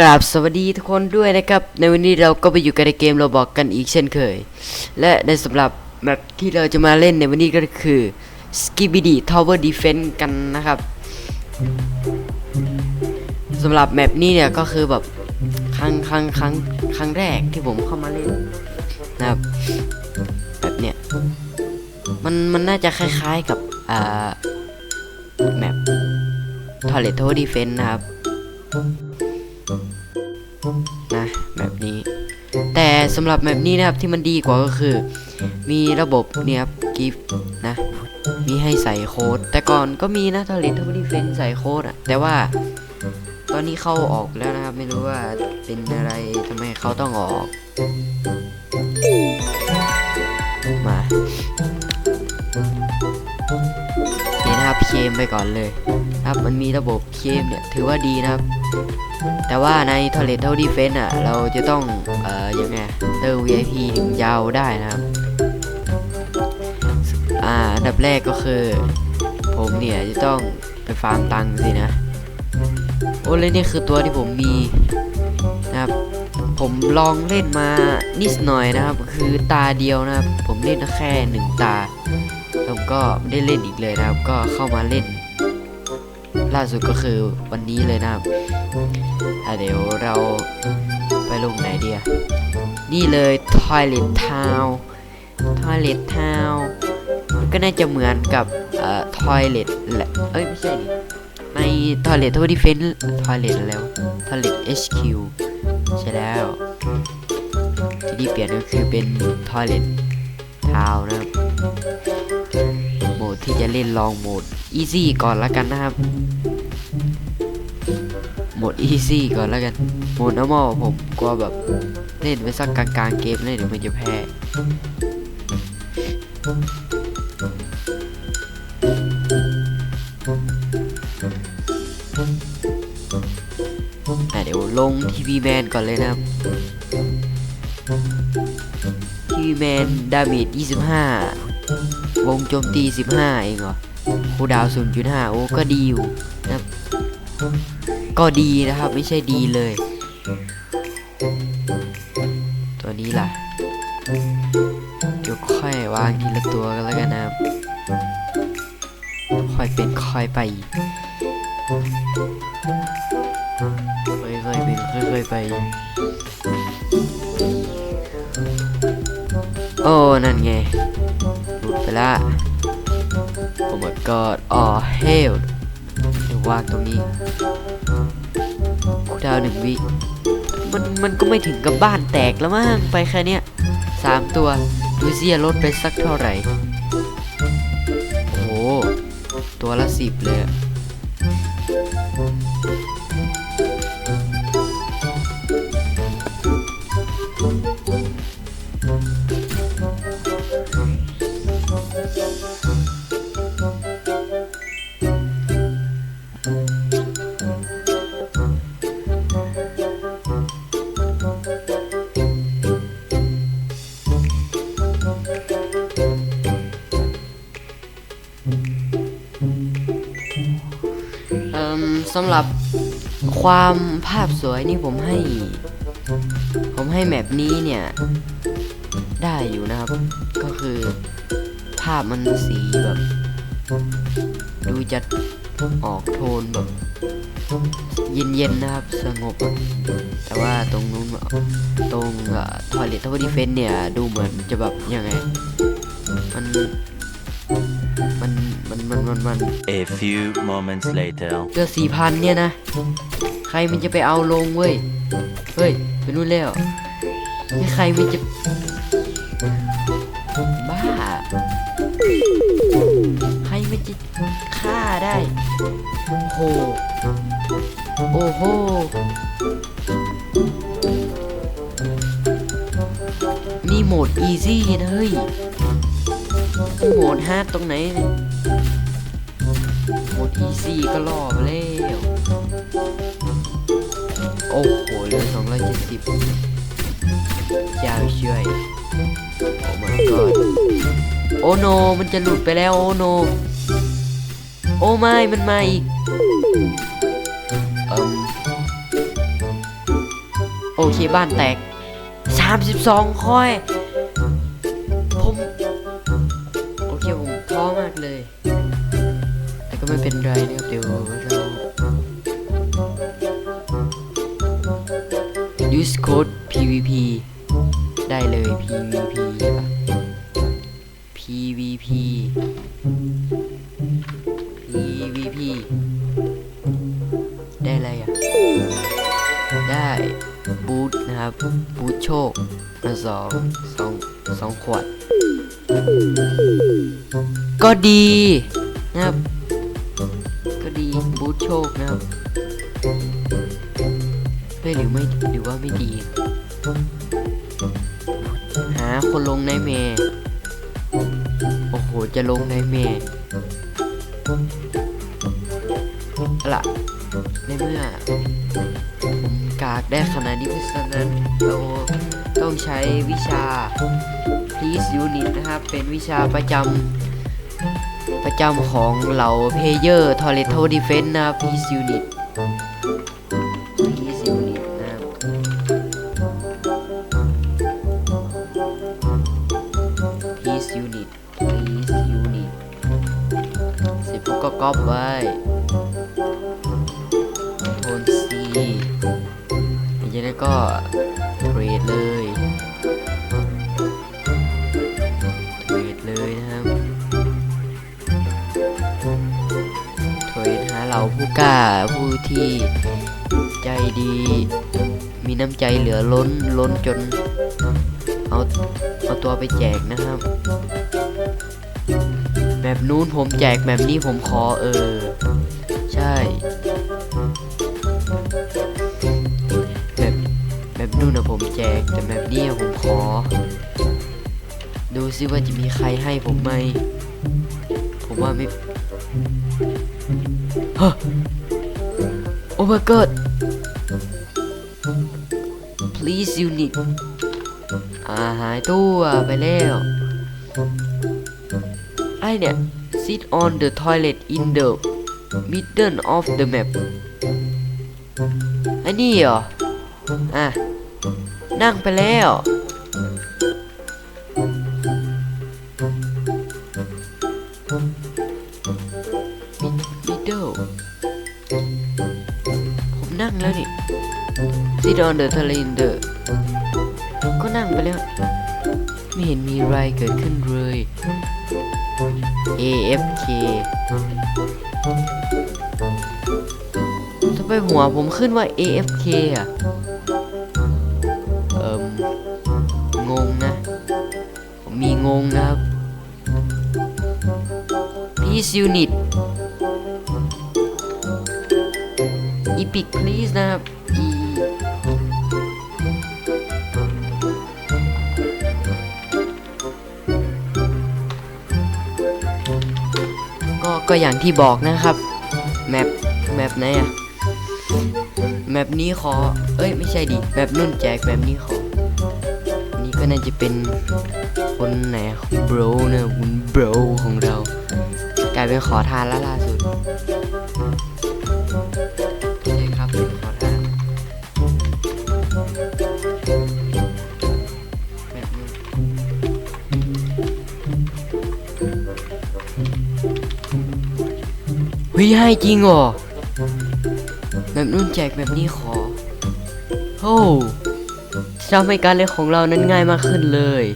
กราบสวัสดีทุกคนด้วยนะครับ ในวันนี้เราก็ไปอยู่กันในเกมเราบอกกันอีกเช่นเคย และในสำหรับแมปที่เราจะมาเล่นในวันนี้ก็คือ Skibidi Tower Defense กันนะครับสำหรับแมปนี้เนี่ยก็คือแบบครั้งครั้งครั้งครั้งแรกที่ผมเข้ามาเล่นนะครับแบบเนี้ยมันมันน่าจะคล้ายๆกับอ่าแมป Toilet Tower Defense นะครับ นะแบบนี้ แต่สำหรับแบบนี้นะครับที่มันดีกว่าก็คือ มีระบบเนี่ยครับกิฟนะ มีให้ใส่โค้ด แต่ก่อนก็มีนะทอเลนทับดีเฟนใส่โค้ดอะแต่ว่าตอนนี้เข้าออกแล้วนะครับ ไม่รู้ว่าเป็นอะไรทำไมเขาต้องออก มานี่นะครับเคมไปก่อนเลยนะครับมันมีระบบเคมเนี่ยถือว่าดีนะครับ แต่ว่าใน Toilet Tower Defense อะ เราจะต้อง เอ่อยังไงเติม VIP ถึงยาวได้นะครับ อ่า อันดับแรกก็คือ ผมเนี่ยจะต้องไปฟาร์มตังค์สินะ โอ้เลยนี่คือตัวที่ผมมีนะครับ ผมลองเล่นมานิดหน่อยนะครับ คือตาเดียวนะครับ ผมเล่นแค่หนึ่งตาผมก็ไม่ได้เล่นอีกเลยนะครับ ก็เข้ามาเล่น ล่าสุดก็คือวันนี้เลยนะครับเดี๋ยวเราไปลงไหนเดียนี่เลย Toilet Town Toilet Town ก็น่าจะเหมือนกับเอ่อ Toilet แหละเอ้ยไม่ใช่ใน Toilet Tower Defense Toilet แล้ว Toilet HQ ใช่แล้วที่นี่เปลี่ยนก็คือเป็น Toilet Town นะครับโหมดที่จะเล่นลองโหมด Easy ก่อนละกันนะครับ มด easy ก่อนแล้วกันโหมด normal ผมกลัวแบบเล่นไปสักกลางๆเกมเลยเดี๋ยวมันจะแพ้อ่เดี๋ยวลงทีวีแมนก่อนเลยนะครับทีวีแมนดาเมจ25 วงโจมตี 15 เองเหรอคูดาว 0.5 โอ้ก็ดีอยู่นะครับ ก็ดีนะครับ ไม่ใช่ดีเลย ตัวนี้ล่ะ เดี๋ยวค่อยวางทีละตัวกันแล้วกันนะครับค่อยเป็นค่อยไปค่อยๆเป็นค่อยๆไป โอ้ นั่นไงหลุดไปละโอ้ my god อ๋อเดี๋ยวางตรงนี้าวหนึ่งวิ มันมันก็ไม่ถึงกับบ้านแตกแล้วมั้งไปแค่เนี้ยสามตัวดูสิจะลดไปสักเท่าไหร่ โอ้ตัวละสิบเลยอะ ความภาพสวยนี่ผมให้ ผมให้แมปนี้เนี่ย ได้อยู่นะครับ ก็คือ ภาพมันสีแบบ ดูจะออกโทนแบบ เย็นๆนะครับ สงบอะแต่ว่าตรงนู้นอะตรงทอยเลททวดีเฟนเนี่ย ดูเหมือนจะแบบยังไง มันมันมันมันมันมัน A few moments later. เกือสี่พันเนี่ยนะใค รมันจะไปเอาลงเว้ย เฮ้ยไปนู่นแล้วไม่ใครมันจะบ้า ใครมันจะฆ่าได้โอ้โหโอ้โหนี่โหมด easy นะเฮ้ยโหมดฮาร์ดตรงไหน โหมด easy ก็ล่อไปแล้วโอ้โหเหลืองร้อยเจ็ดสิบยาช่วยโอ้ my god โอ้โนมันจะหลุดไปแล้วโอ้โน โอ้ไม่มันมาอีกเอิมโอเคบ้านแตก 32 ค่อย ได้บูทนะครับ บูทโชคมาสองสองสองขวด ก็ดีนะครับ ก็ดีบูทโชคนะครับเฮ้ยหรือไม่หรือว่าไม่ดี หาคนลงในเมย์โอ้โห จะลงในเมย์ล่ะในเมื่อากได้ขนาดนี้เพราะฉะนั้นเราต้องใช้วิชา Please Unit นะครับ เป็นวิชาประจำประจำของเหล่าเพเยอร์ Toretto Defense นะครับ Please Unit Please Unit นะครับ Please Unit Please Unit สร็จปุ๊บก็ก๊อปไว้ ก็เทรดเลยเทรดเลยนะครับเทรดหาเหล่าผู้กล้าผู้ที่ใจดี มีน้ำใจเหลือล้นล้นจน เอาเอาตัวไปแจกนะครับแบบนู้นผมแจกแบบนี้ผมขอเออ ใช่ กแต่แบบนี้ผมขอ ดูซิว่าจะมีใครให้ผมไหม ผมว่าไม่ฮะโอ้ my god please unit อาหายตัวไปแล้วไอเนี่ย sit on the toilet in the middle of the map อ้นี่เหรอ อะ นั่งไปแล้ว middle ผมนั่งแล้วนี่ sit on the toilet in the ก็นั่งไปแล้ว ไม่เห็นมีอะไรเกิดขึ้นเลย AFK ทำไมหัวผมขึ้นว่า AFK อะ งงครับ Peace Unit Epic Please นะครับ ก็ก็อย่างที่บอกนะครับ แมป แมปไหนอะแมปนี้ขอ เอ้ย ไม่ใช่ดิ แมปนุ่นแจก แมปนี้ขอ นี่ก็น่าจะเป็น คนไหนบรนะคุณบรของเรากลายเป็นขอทานแล้วล่าสุดใช่ครับเป็นขอทานแบบนี้เฮ้ยให้จริงเหรอแบบนุ่นแจกแบบนี้ขอโอ้ทำให้การเล่นของเรานั้นง่ายมากขึ้นเลย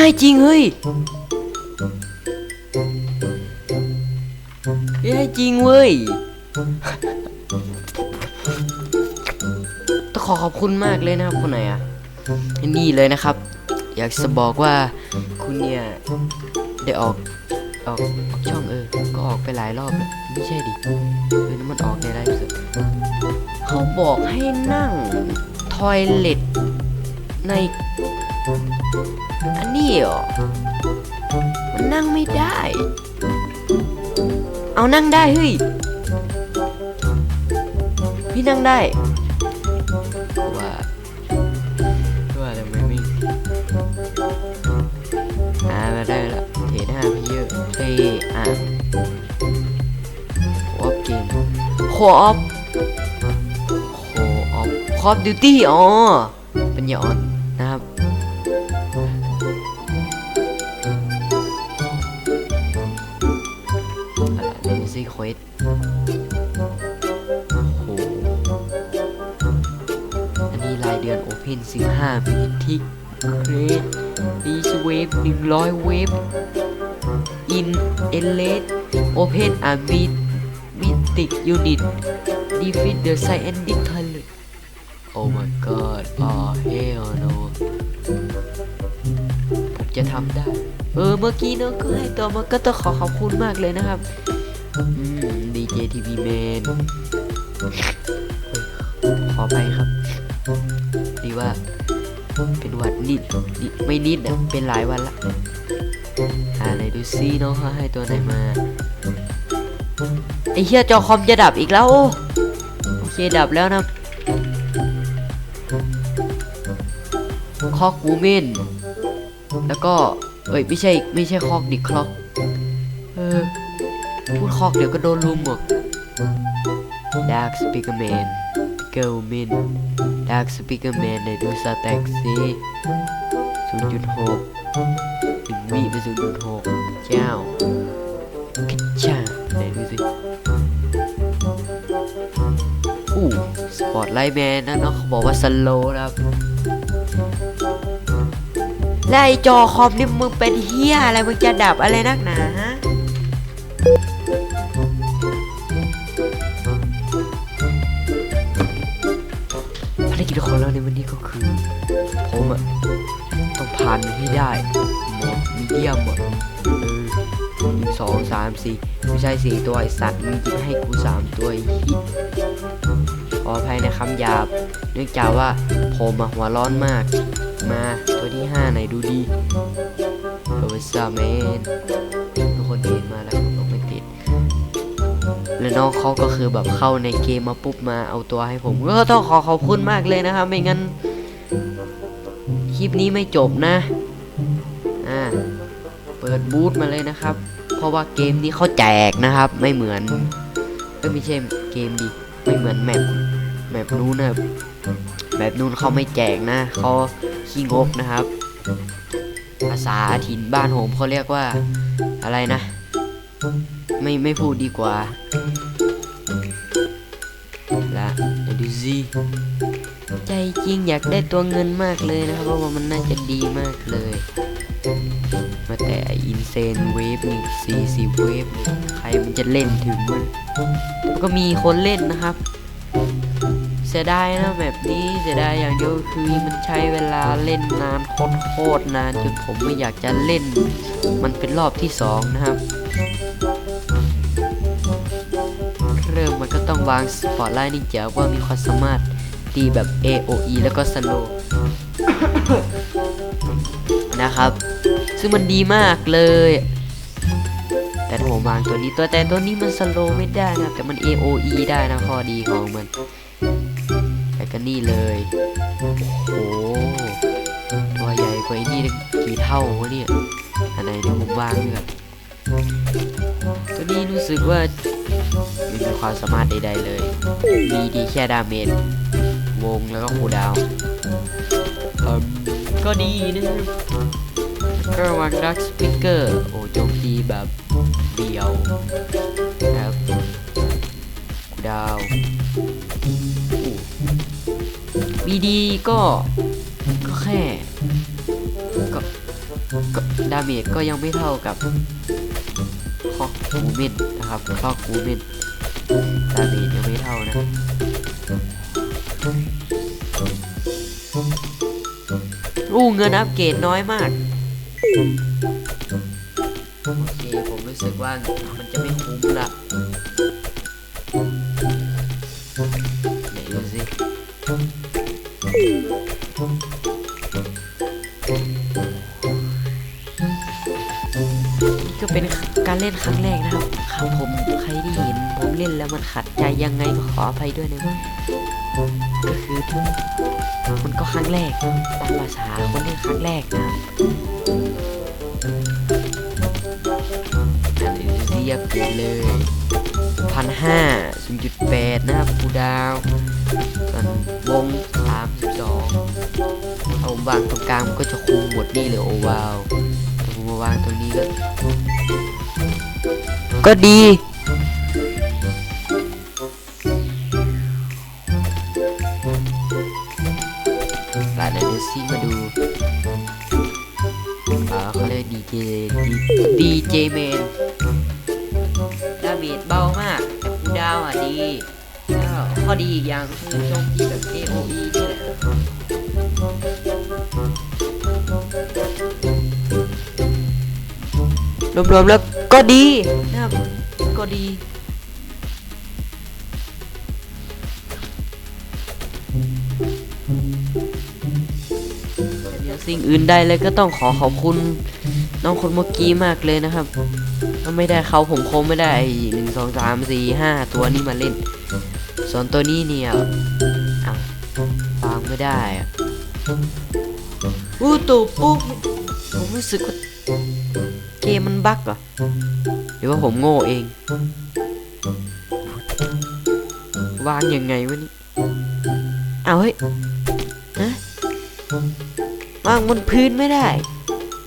เฮ้ยให้จริงเฮ้ยเฮ้ยให้จริงเว้ยต้องขอขอบคุณมากเลยนะครับคนไหนอะนี่เลยนะครับ อยากจะบอกว่าคุณเนี่ยได้ออกออกออกช่องเออ ก็ออกไปหลายรอบแล้วไม่ใช่ดิเออนั่นมันออกในไลฟ์สดเขาบอกให้นั่ง ทอยเล็ตใน อันนี้เหรอมันนั่งไม่ได้ เอานั่งได้เฮ้ย พี่นั่งได้ ว่าว่าทำไมไม่หามาได้ละเทหน้าพี่เยอะเทอะวอปเกมโคออฟ Call of Duty อ๋อเป็นยาอ่อนนะครับอะ โอ้โหอันนี้รายเดือน Open 15มิทิกเกรดดีสเวฟ100เวฟอินเอเลส Open อามิมิติกยูนิต Defeat the Scientific Talent Oh my god oh hell no ผมจะทำได้ เออ เมื่อกี้เนอะก็ให้ตัวมันก็ต้องขอขอบคุณมากเลยนะครับ อืม DJ TV Man เฮ้ยขอไปครับดีว่าเป็นวัดนิดนิดไม่นิดอะเป็นหลายวันละหาอะไรดูซิน้องเขาให้ตัวไหนมาไอเหี้ยจอคอมจะดับอีกแล้ว โอเคดับแล้วนะคอกวูเมนแล้วก็เอ้ยไม่ใช่ไม่ใช่คอกดิคล็อก พูดคอกเดี๋ยวก็โดนลุมหมด Dark Speaker Man Girl Min Dark Speaker Man ไหนดูสแต็กสิ0.6ถึงวิไป0.6เจ้ากิจ้าไหนดูสิอู้สปอร์ตไลท์แมนนะเนาะเขาบอกว่าสโลนะครับแล้วไอจอคอมนี่มึงเป็นเฮียอะไรมึงจะดับอะไรนักหนาฮะารกิจของเราในวันนี้ก็คือ ผมอะต้องผ่านมันให้ได้หมดมีเดียมอะเออหนึ่งสองสามสี่ไม่ใช่สี่ตัวไอสัตว์มึงจะให้กูสามตัวฮิขออภัยในคำหยาบ เนื่องจากว่าผมอะหัวร้อนมาก มาตัวที่ห้าไหนดูดีโรซาแมนทุกคนเห็นมาแล้ว แล้วน้องเขาก็คือแบบเข้าในเกมมาปุ๊บมาเอาตัวให้ผมก็ต้องขอขอบคุณมากเลยนะครับ ไม่งั้นคลิปนี้ไม่จบนะ อ่า เปิดบูธมาเลยนะครับ เพราะว่าเกมนี้เขาแจกนะครับ ไม่เหมือนเอ้ยไม่ใช่เกมดิไม่เหมือนแมปแมปนู้นนะแบบนู้นเขาไม่แจกนะเขาขี้งกนะครับ ภาษาถิ่นบ้านผมเขาเรียกว่าอะไรนะ ไม่ไม่พูดดีกว่า ละดูสิใจจริงอยากได้ตัวเงินมากเลยนะครับ เพราะว่ามันน่าจะดีมากเลย มาแต่อินเซนเวฟนี่ซีซีเวฟใครมันจะเล่นถึงมันก็มีคนเล่นนะครับ เสียดายนะแบบนี้เสียดายอย่างเดียวคือมันใช้เวลาเล่นนานโคตรนานจนผมไม่อยากจะเล่น มันเป็นรอบที่สองนะครับ ริ่มมันก็ต้องวางสปอตไลท์นี่เจ๋วว่ามีความสามารถตีแบบ AOE แล้วก็สโลนะครับ ซึ่งมันดีมากเลย แต่ผมวางตัวนี้ตัวแต่ตัวนี้มันสโลไม่ได้นะแต่มัน AOE ได้นะข้อดีของมันแต่ก็นี่เลย โอ้โห ตัวใหญ่กว่าไอ้นี่กี่เท่าวะเนี่ยอันไหนเดี๋ยวผมวางดีกว่า ตัวนี้รู้สึกว่าไม่มีความสามารถใดๆเลย มีดีแค่ดาเมจ วงแล้วก็คูลดาวน์เอิ่มก็ดีนะครับก็วางดักสปิเกอร์ โอ้โจมตีแบบเดียวนะครับคูลดาวน์อู้มีดีก็ ก็แค่ก็ก็ ดาเมจก็ยังไม่เท่ากับ คอกกูเมนนะครับคอกกูเมนดาเมจยังไม่เท่านะอู้เงินอัปเกรดน้อยมาก โอเค ผมรู้สึกว่ามันจะไม่คุ้มละไหนดูสิก็เป็น การเล่นครั้งแรกนะครับครับผมใครที่เห็นผมเล่นแล้วมันขัดใจยังไงก็ขออภัยด้วยนะก็คือมันก็ครั้งแรกตามภาษาคนเล่นครั้งแรกนะครับอันนี้เรียบเลยนเลยพันห้าศูนย์จุดแปดนะครับคูดาวส่วนวงสามสิบสองเอาวางตรงกลางก็จะคุมหมดนี่เลยโอ้วาวแต่ผมมาวางตรงนี้ก็ ก็ดีลาเดนซี่มาดูอ่าเขาเรียกดีเจดีเจเมนดาเมจเบามากแต่คูลดาวน์อะดีแล้วข้อดีอีกอย่างคือโจมตีแบบ AOE นี่แหละรวมๆแล้วก็ดีนะครับ ก็ดี เดี๋ยวสิ่งอื่นใดเลยก็ต้องขอขอบคุณ น้องคนเมื่อกี้มากเลยนะครับ ถ้าไม่ได้เขาผมคงไม่ได้หนึ่งสองสามสี่ห้าตัวนี้มาเล่น ส่วนตัวนี้เนี่ยเอาฟังไม่ได้อะอู้ตูปุ๊บผมรู้สึกว่าเกมมันบั๊กเหรอ หรือว่าผมโง่เอง วางยังไงวะนี่เอาเฮ้ยฮะวางบนพื้นไม่ได้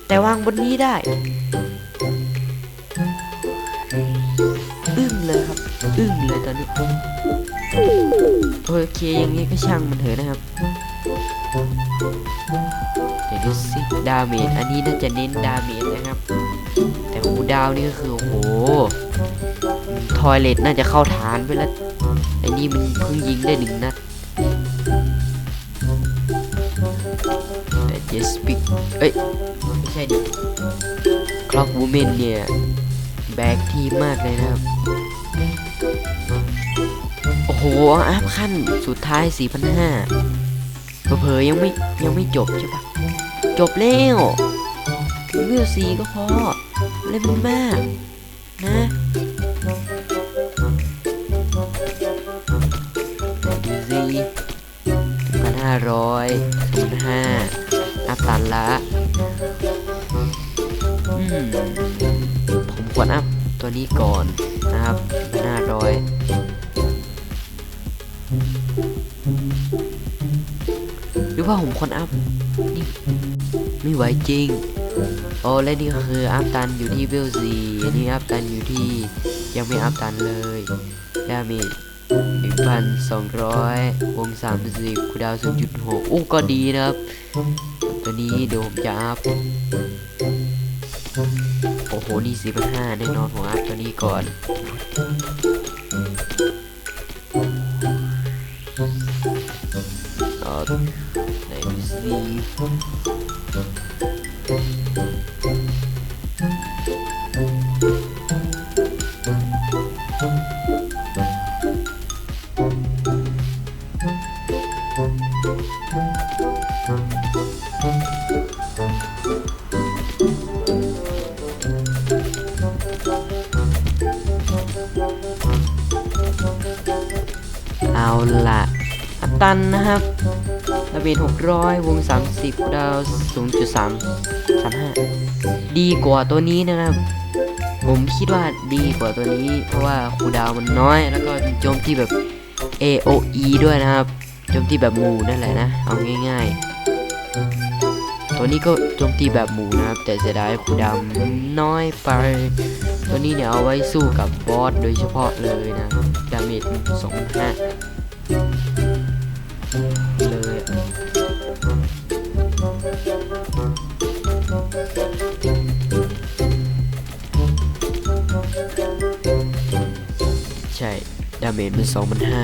แต่วางบนนี้ได้ อึ้งเลยครับ อึ้งเลยตอนนี้โอเคอย่างนี้ก็ช่างมันเถอะนะครับเดี๋ยวดูสิดาเมจอันนี้น่าจะเน้นดาเมจนะครับ แต่หูดาวนี่ก็คือโอ้โหทอยเลตน่าจะเข้าฐานไปแล้วไอ้นี่มันเพิ่งยิงได้หนึ่งนัดแต่เจสปิกเอ้ยไม่ใช่ดิคล็อกวูแมนเนี่ยแบกทีมมากเลยนะครับ โอ้โหอัพขั้นสุดท้าย 4,500เผลอยังไม่ยังไม่จบใช่ปะจบแล้วเลือสีก็พอ เล่นมันมากนะดูสิพันห้าร้อยศูนย์ห้าอัพตันละอืมผมควรอัพตัวนี้ก่อนนะครับพันห้าร้อยหรือว่าผมควรอัพนี่ไม่ไหวจริง โอ้และนี่ก็คืออัพตันอยู่ที่เวลซีอันนี้อัพตันอยู่ที่ยังไม่อัพตันเลยดาเมจหนึ่งพันสองร้อยวงสามสิบคูดาวศูนย์จุดหกอู้ก็ดีนะครับตัวนี้เดี๋ยวผมจะอัพโอ้โหนี่สี่พันห้าแน่นอนผมอัพตัวนี้ก่อนเอไหนดูสิ เวน600 วง 30 ดาว 0.3 35 ดีกว่าตัวนี้นะครับ ผมคิดว่าดีกว่าตัวนี้ เพราะว่าคูดาวมันน้อย แล้วก็โจมที่แบบ AOE ด้วยนะครับ โจมที่แบบหมูนั่นแหละนะ เอาง่ายๆ ตัวนี้ก็โจมที่แบบหมูนะครับ แต่เสียดายคูดาวน้อยไป ตัวนี้เนี่ยเอาไว้สู้กับบอสโดยเฉพาะเลยนะ ดาเมจ25 ดาเมจมันสองพันห้า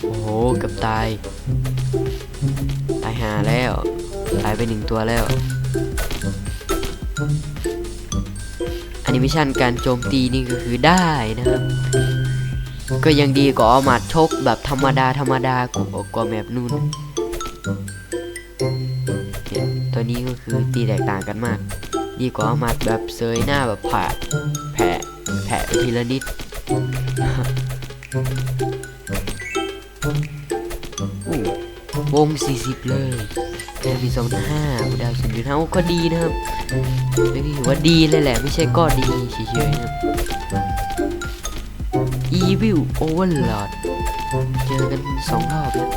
โอ้โหกับตาย ตายหาแล้ว ตายไปหนึ่งตัวแล้วอนิเมชันการโจมตีนี่ก็คือได้นะครับ ก็ยังดีกว่าเอามัดชกแบบธรรมดาธรรมดากว่ากว่าแบบนู่นตัวนี้ก็คือตีแตกต่างกันมาก ดีกว่าเอามัดแบบเซยหน้าแบบผ่าแผะแผะไปทีละนิด วง40 เลยแค่มีสองห้าดาวสุดยูเท่าก็ดีนะครับไม่ถือว่าดีเลยแหละ ไม่ใช่ก็ดีเฉยๆนะครับ Evil Overlord เจอกันสองรอบแล้ว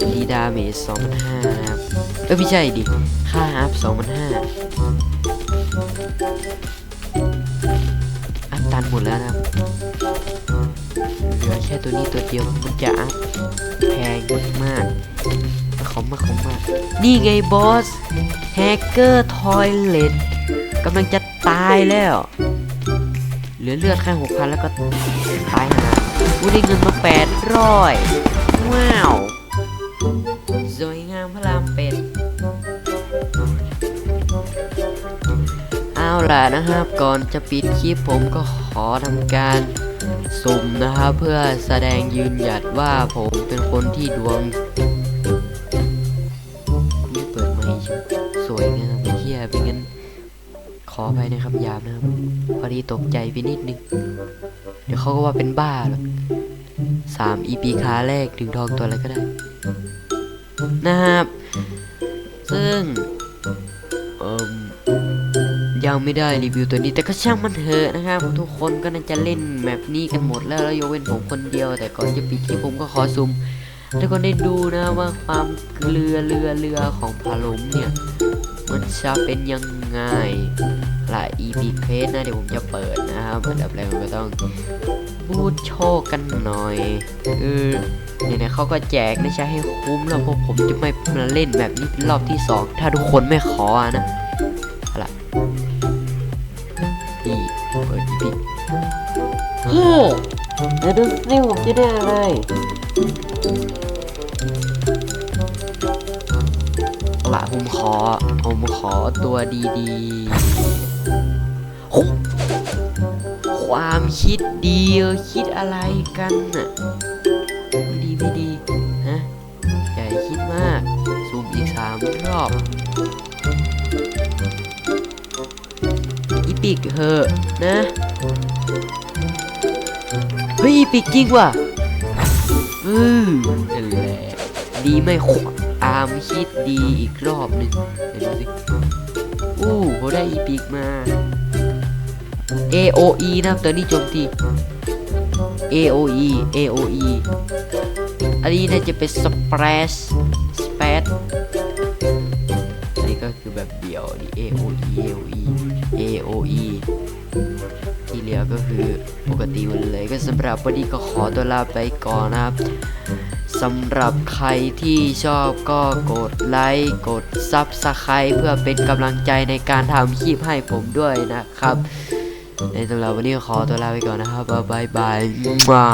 ดีดาเมจ2,500นะครับ เอ้ยไม่ใช่ดิ ค่าอัพ2,500 มดแล้วนะครับเหลือแค่ตัวนี้ตัวเดียวมันจะอัพแพงมากๆเขามาขามากนี่ไงบอสแฮกเกอร์ทอยเลตกำลังจะตายแล้ว เหลือเลือดแค่หกพันแล้วก็ตายหาอู้ได้เงินมาแปดร้อยว้าว สวยงามพระรามเป็ด ล่ะนะครับก่อนจะปิดคลิปผมก็ขอทำการสุ่มนะครับเพื่อแสดงยืนหยัดว่าผมเป็นคนที่ดวงนี่เปิดไม่สวยงามเหี้ยเป็นงั้นขอไปนะครับยาบนะครับพอดีตกใจไปนิดนึง เดี๋ยวเขาก็ว่าเป็นบ้าหรอกสามอีพีคาแรกถึงทองตัวอะไรก็ได้ นะครับ ซึ่ง ยังไม่ได้รีวิวตัวนี้แต่ก็ช่างมันเถอะนะครับทุกคนก็น่าจะเล่นแมปนี้กันหมดแล้วแล้วยกเว้นผมคนเดียว แต่ก่อนจะปิดคลิปผมก็ขอซูมให้ทุกคนได้ดูนะว่าความเรือเรือเรือของพาลมเนี่ยมันจะเป็นยังไงหลาย EP เคสนะเดี๋ยวผมจะเปิดนะครับอันดับแรกก็ต้องบูทโชคกันหน่อยเออเนี่ยเขาก็แจกนะใช้ให้คุ้มแล้วเพราะผมจะไม่มาเล่นแบบนี้เป็นรอบที่สองถ้าทุกคนไม่ขอนะอาล่ะ เปิด EP เฮ้ยเดี๋ยวดูสิผมจะได้อะไรละผมขอ ผมขอตัวดีๆโหความคิดดีเออคิดอะไรกันน่ะไม่ดีไม่ดีฮะอย่าคิดมาก ซูมอีกสามรอบ ปิกเหอะนะ เฮ้ยอีปิกจริงว่ะอือนั่นแหละดีไม่ขวาอามคิดดีอีกรอบหนึ่งเดี๋ยวดูสิอู้ผมได้อีปิกมา AOE นะครับตัวนี้โจมตี AOE AOE อันนี้น่าจะเป็นสเปรชสเปซอันนี้ก็คือแบบเดียวนี่ AOE ก็คือปกติหมดเลยก็สำหรับวันนี้ก็ขอตัวลาไปก่อนนะครับสำหรับใครที่ชอบก็กดไลค์กดซับสไคร b ์เพื่อเป็นกำลังใจในการทำคลิปให้ผมด้วยนะครับ ในสำหรับวันนี้ขอตัวลาไปก่อนนะครับบ๊ายบายมั่